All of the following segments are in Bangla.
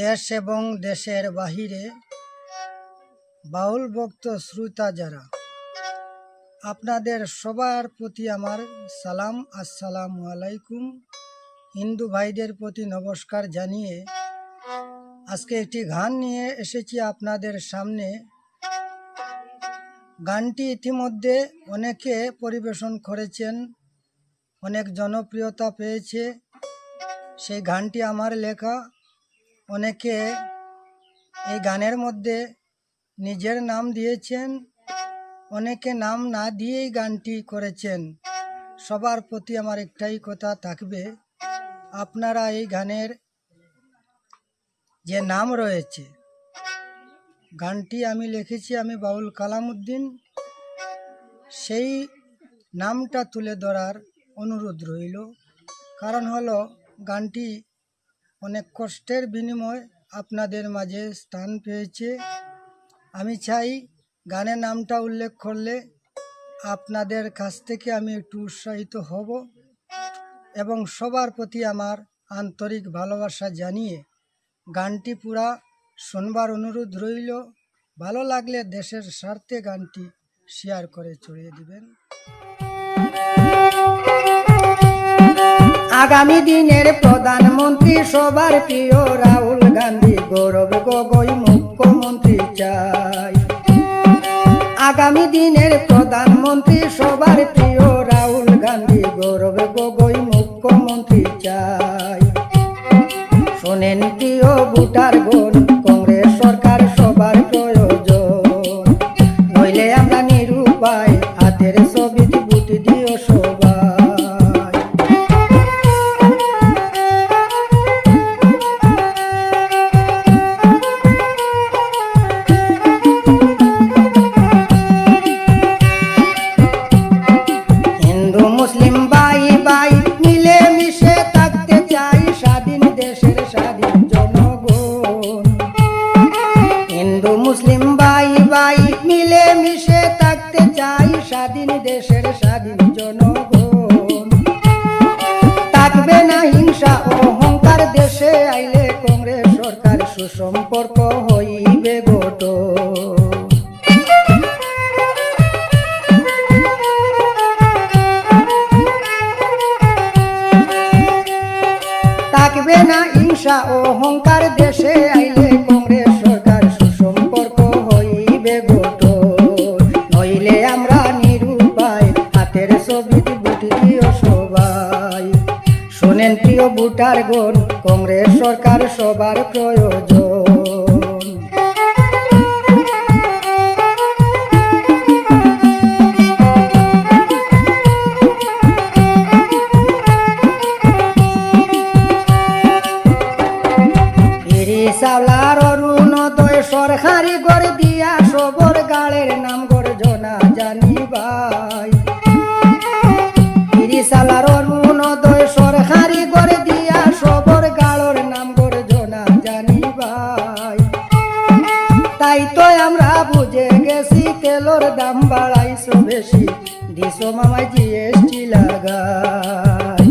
দেশ এবং দেশের বাহিরে বাউল ভক্ত শ্রোতা যারা, আপনাদের সবার প্রতি আমার সালাম, আসসালামু আলাইকুম। হিন্দু ভাইদের প্রতি নমস্কার জানিয়ে আজকে একটি গান নিয়ে এসেছি আপনাদের সামনে। গানটি ইতিমধ্যে অনেকে পরিবেশন করেছেন, অনেক জনপ্রিয়তা পেয়েছে। সেই গানটি আমার লেখা। অনেকে এই গানের মধ্যে নিজের নাম দিয়েছেন, অনেকে নাম না দিয়েই গানটি করেছেন। সবার প্রতি আমার একটাই কথা থাকবে, আপনারা এই গানের যে নাম রয়েছে, গানটি আমি লিখেছি আমি বাউল কালামুদ্দিন। সেই নামটা তুলে ধরার অনুরোধ রইল। কারণ হলো গানটি অনেক কষ্টের বিনিময় আপনাদের মাঝে স্থান পেয়েছে। আমি চাই গানের নামটা উল্লেখ করলে আপনাদের কাছ থেকে আমি একটু উৎসাহিত হব এবং সবার প্রতি আমার আন্তরিক ভালোবাসা জানিয়ে গানটি পুরা শুনবার অনুরোধ রইল। ভালো লাগলে দেশের স্বার্থে গানটি শেয়ার করে ছড়িয়ে দিবেন। আগামী দিনের প্রধানমন্ত্রী সবার প্রিয় রাহুল গান্ধী গৌরব গগৈ মুখ্যমন্ত্রী চাই। আগামী দিনের প্রধানমন্ত্রী সবার প্রিয় রাহুল গান্ধী গৌরব গগৈ মুখ্যমন্ত্রী চাই। শোনেন প্রিয় ভোটার গণ দেশের স্বাধীন জনগণ। থাকবে না হিংসা অহংকার, দেশে আইলে কংগ্রেস সরকার সুসম্পর্ক হইবে গঠন। থাকবে না হিংসা অহংকার, দেশে আইলে ভোটার গণ, কংগ্রেস সরকার সবার প্রয়োজন। ফিরি অরুণোদয় সরকারি গড় দিয়া সবর নাম গর্জনা সালার তাই তো আমরা বুঝে গেছি তেলর দাম বাড়াইছো বেশি। দিস মামাই জিএসটি লাগাই।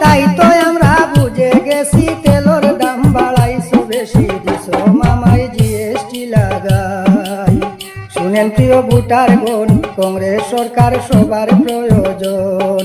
তাই আমরা গেছি দাম বেশি। দিছো মামাই জিএসটি লাগাই। শুনেন প্রিয় ভোটার গণ কংগ্রেস সরকার সবার প্রয়োজন।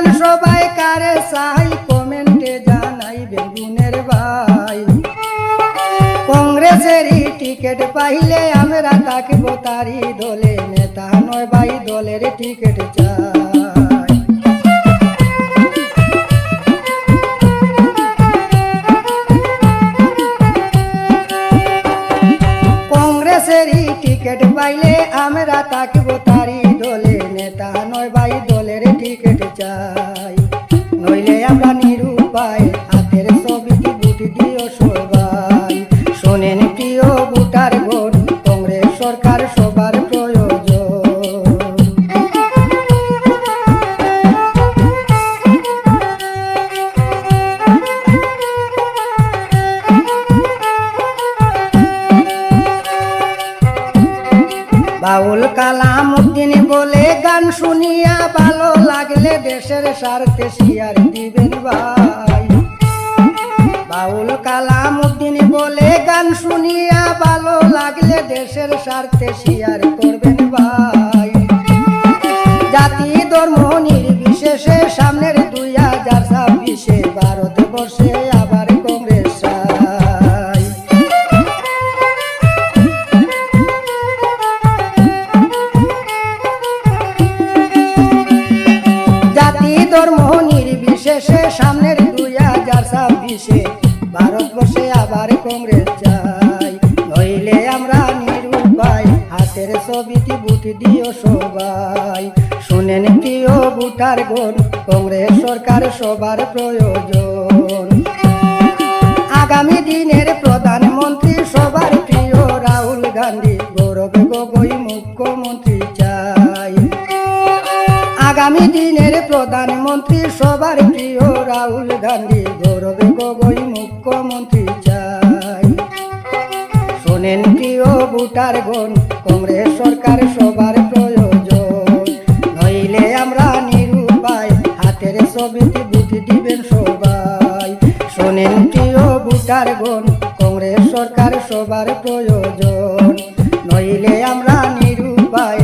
বিধানসভায় কারে সাই, কমেন্টে জানাই বেগুনের ভাই। কংগ্রেসেরই টিকিট পাইলে আমরা তাকিব তারি দলে, নেতা নয় ভাই, দলের টিকিট চাই। কংগ্রেসেরই টিকিট পাইলে আমরা তারি বলে গান শুনিয়া ভালো লাগলে দেশের স্বার্থে শিয়ার দিবেন ভাই। বাউল কালাম উদ্দিন বলে গান শুনিয়া ভালো লাগলে দেশের স্বার্থে শিয়ার করবেন ছাব্বিশে ভারতবর্ষে আবার কংগ্রেস চাই। নইলে আমরা নিরুপায় হাতের ছবিটি বুট দিও সবাই। শুনেন প্রিয় বুটার গণ, কংগ্রেস সরকার সবার প্রয়োজন। আগামী দিনের প্রধানমন্ত্রী সবার আগামী দিনের প্রধানমন্ত্রী সবার প্রিয় রাহুল গান্ধী, গৌরবে গগৈ মুখ্যমন্ত্রী চাই। শোনেন প্রিয় ভোটার গণ, কংগ্রেস সরকার সবার প্রয়োজন। নইলে আমরা নিরুপায়, হাতের ছবিতে বুট দিবেন সবাই। শোনেন প্রিয় ভোটার গণ, কংগ্রেস সরকার সবার প্রয়োজন। নইলে আমরা নিরুপায়